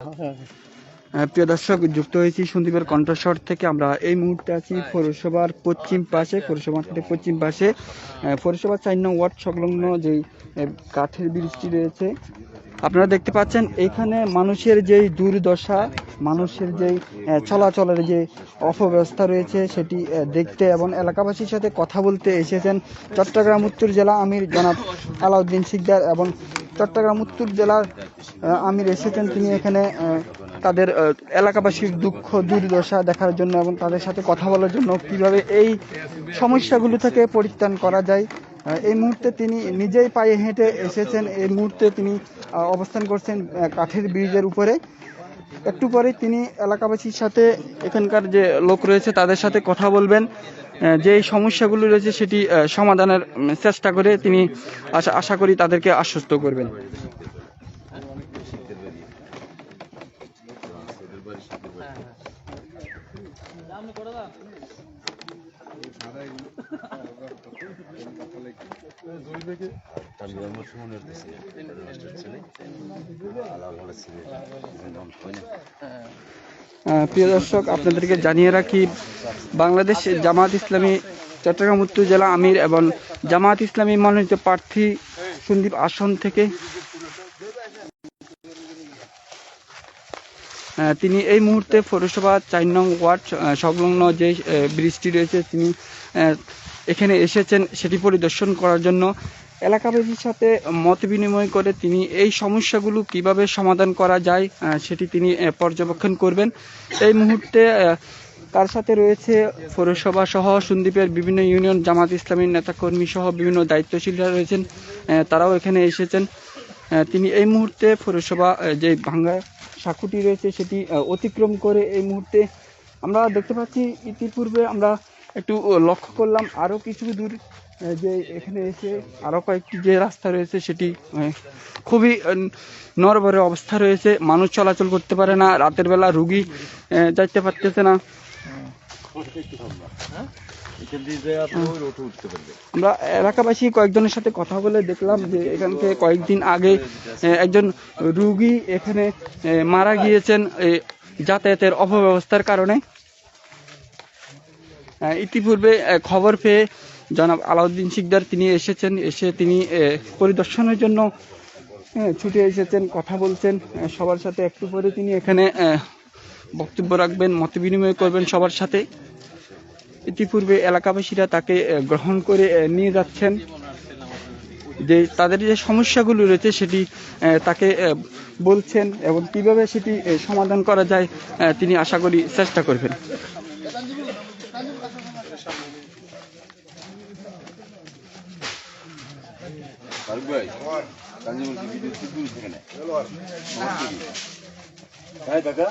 আহ, প্রিয় দর্শক যুক্ত হয়েছি সন্দীপের কণ্ঠস্বর থেকে। আমরা এই মুহূর্তে আছি পৌরসভার পশ্চিম পাশে পৌরসভা মাঠের পশ্চিম পাশে। পৌরসভার চার নং ওয়ার্ড সংলগ্ন যেই কাঠের ব্রিজটি রয়েছে। আপনারা দেখতে পাচ্ছেন এখানে মানুষের যেই দুর্দশা মানুষের যেই চলাচলের যে অপব্যবস্থা রয়েছে সেটি দেখতে এবং এলাকাবাসীর সাথে কথা বলতে এসেছেন চট্টগ্রাম উত্তর জেলা আমির জনাব আলাউদ্দিন সিকদার এবং চট্টগ্রাম উত্তর জেলার আমির এসেছেন তিনি এখানে তাদের এলাকাবাসীর দুঃখ, দুর্দশা দেখার জন্য এবং তাদের সাথে কথা বলার জন্য কীভাবে এই সমস্যাগুলো থেকে পরিত্রাণ করা যায়। এই মুহূর্তে তিনি নিজেই পায়ে হেঁটে এসেছেন। এই মুহূর্তে তিনি অবস্থান করছেন কাঠের ব্রিজের উপরে। একটু পরে তিনি এলাকাবাসীর সাথে এখানকার যে লোক রয়েছে, তাদের সাথে কথা বলবেন। যে সমস্যাগুলো রয়েছে, সেটি সমাধানের চেষ্টা করে তিনি আশা আশা করি তাদেরকে আশ্বস্ত করবেন। প্রিয় দর্শক, আপনাদেরকে জানিয়ে রাখি, বাংলাদেশ জামাত ইসলামী চট্টগ্রাম উত্তর জেলা আমির এবং জামাত ইসলামী মনোনীত প্রার্থী সন্দীপ আসন থেকে তিনি এই মুহূর্তে পৌরসভা চার নং ওয়ার্ড সংলগ্ন যে ব্রিজটি রয়েছে, তিনি এখানে এসেছেন সেটি পরিদর্শন করার জন্য। এলাকাবাসীর সাথে মত বিনিময় করে তিনি এই সমস্যাগুলো কীভাবে সমাধান করা যায় সেটি তিনি পর্যবেক্ষণ করবেন। এই মুহূর্তে তার সাথে রয়েছে পৌরসভা সহ সন্দ্বীপের বিভিন্ন ইউনিয়ন, জামাত ইসলামীর নেতাকর্মী সহ বিভিন্ন দায়িত্বশীলরা রয়েছেন তারাও এখানে এসেছেন। তিনি এই মুহূর্তে পৌরসভা যে ভাঙ্গা সাঁকুটি রয়েছে, সেটি অতিক্রম করে এই মুহূর্তে আমরা দেখতে পাচ্ছি, ইতিপূর্বে আমরা একটু লক্ষ্য করলাম আরও কিছু দূর যে এখানে এসে আরও কয়েকটি যে রাস্তা রয়েছে, সেটি খুবই নরবরে অবস্থা রয়েছে। মানুষ চলাচল করতে পারে না, রাতের বেলা রুগী যাইতে পারতেছে না। আমরা এলাকাবাসী কয়েকজনের সাথে কথা বলে দেখলাম যে এখান থেকে কয়েকদিন আগে একজন রুগী এখানে মারা গিয়েছেন যাতায়াতের অপব্যবস্থার কারণে। ইতিপূর্বে খবর পেয়ে জনাব আলাউদ্দিন শিকদার তিনি এসেছেন, এসে তিনি পরিদর্শনের জন্য ছুটে এসেছেন, কথা বলছেন সবার সাথে একটু পরে তিনি এখানে বক্তব্য রাখবেন মত বিনিময় করবেন সবার সাথে। ইতিপূর্বে এলাকাবাসীরা তাকে গ্রহণ করে নিয়ে যাচ্ছেন। যে তাদের যে সমস্যাগুলো রয়েছে সেটি তাকে বলছেন এবং কীভাবে সেটি সমাধান করা যায় তিনি আশা করি চেষ্টা করবেন। ভাই কাকা?